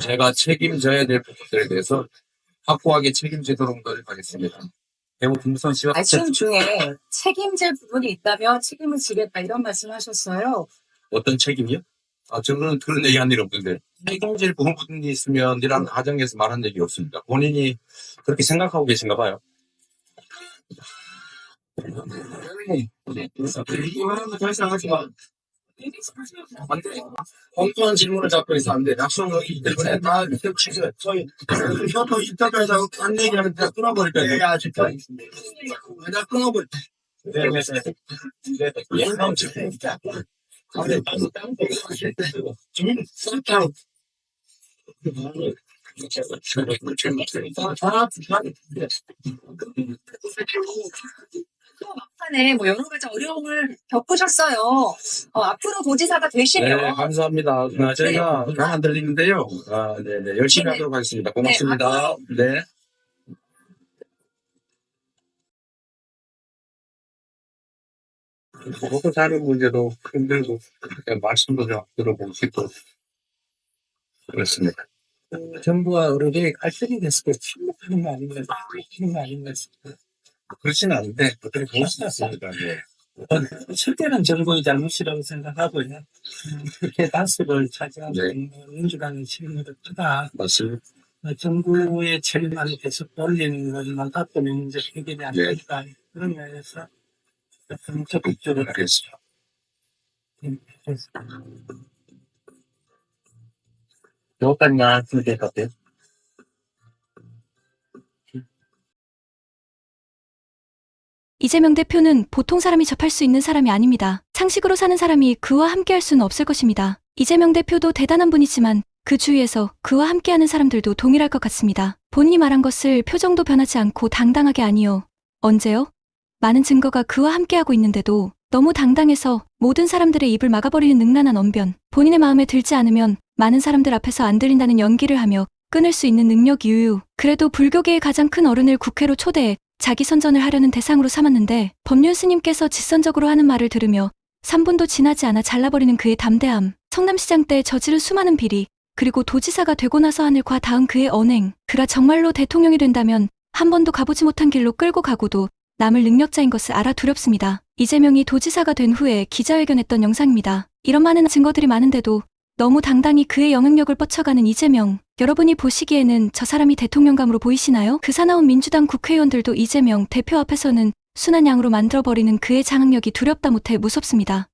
제가 책임져야 될 부분들에 대해서 확고하게 책임지도록 노력하겠습니다. 대구 김선 씨와 말씀 중에 책임질 부분이 있다면 책임을 지겠다 이런 말씀하셨어요. 어떤 책임이요? 아, 저는 그런 얘기 한일 없는데 책임질 부분이 있으면 이런 가정에서 말한 적이 없습니다. 본인이 그렇게 생각하고 계신가 봐요. 마. 안 돼. 엉뚱한 질문을 잡고 있어 안 돼. 약속이기 때문에 다 지금 저희 협회 인터뷰에서 한 얘기하면 다 끊어버릴 거야. 내가 아직 다 내가 끊어버릴 네, 네, 네. 네, 네. 예상 집행자. 근데 나도 딴 데가 하실 때 지금 싹다 또 막판에 뭐 여러 가지 어려움을 겪으셨어요. 어, 앞으로 도지사가 되시면 네, 감사합니다. 아, 저희가 잘안 들리는데요. 아, 네, 네. 열심히 네. 하도록 하겠습니다. 고맙습니다. 네. 먹고 사는 문제도 힘들고, 그렇게 말씀도 좀 들어보고 싶고, 그렇습니다. 정부와 어른이 갈등이 됐을 때 침묵하는 거 아닌가, 하는 거 아닌가 싶어요. 그렇지는 않은데, 그렇게 볼 수도 있습니다. 네. 실제는 정부의 잘못이라고 생각하고요. 음, 그렇게 다수를 차지하고 네. 민주당의 책임도 크다. 맞습니다. 어, 정부의 책임만 계속 돌리는 것만 답변이 문제 해결이 안 네. 되니까 그런 면에서 좀 적극적으로 알겠습니다. 여기까지 말씀드릴 될것 같아요. 이재명 대표는 보통 사람이 접할 수 있는 사람이 아닙니다. 상식으로 사는 사람이 그와 함께할 수는 없을 것입니다. 이재명 대표도 대단한 분이지만 그 주위에서 그와 함께하는 사람들도 동일할 것 같습니다. 본인이 말한 것을 표정도 변하지 않고 당당하게 아니요. 언제요? 많은 증거가 그와 함께하고 있는데도 너무 당당해서 모든 사람들의 입을 막아버리는 능란한 언변. 본인의 마음에 들지 않으면 많은 사람들 앞에서 안 들린다는 연기를 하며 끊을 수 있는 능력 유유. 그래도 불교계의 가장 큰 어른을 국회로 초대해 자기 선전을 하려는 대상으로 삼았는데 법륜 스님께서 직선적으로 하는 말을 들으며 3분도 지나지 않아 잘라버리는 그의 담대함, 성남시장 때 저지른 수많은 비리, 그리고 도지사가 되고 나서 하늘과 닿은 그의 언행, 그가 정말로 대통령이 된다면 한 번도 가보지 못한 길로 끌고 가고도 남을 능력자인 것을 알아 두렵습니다. 이재명이 도지사가 된 후에 기자회견했던 영상입니다. 이런 많은 증거들이 많은데도 너무 당당히 그의 영향력을 뻗쳐가는 이재명. 여러분이 보시기에는 저 사람이 대통령감으로 보이시나요? 그 사나운 민주당 국회의원들도 이재명 대표 앞에서는 순한 양으로 만들어버리는 그의 장악력이 두렵다 못해 무섭습니다.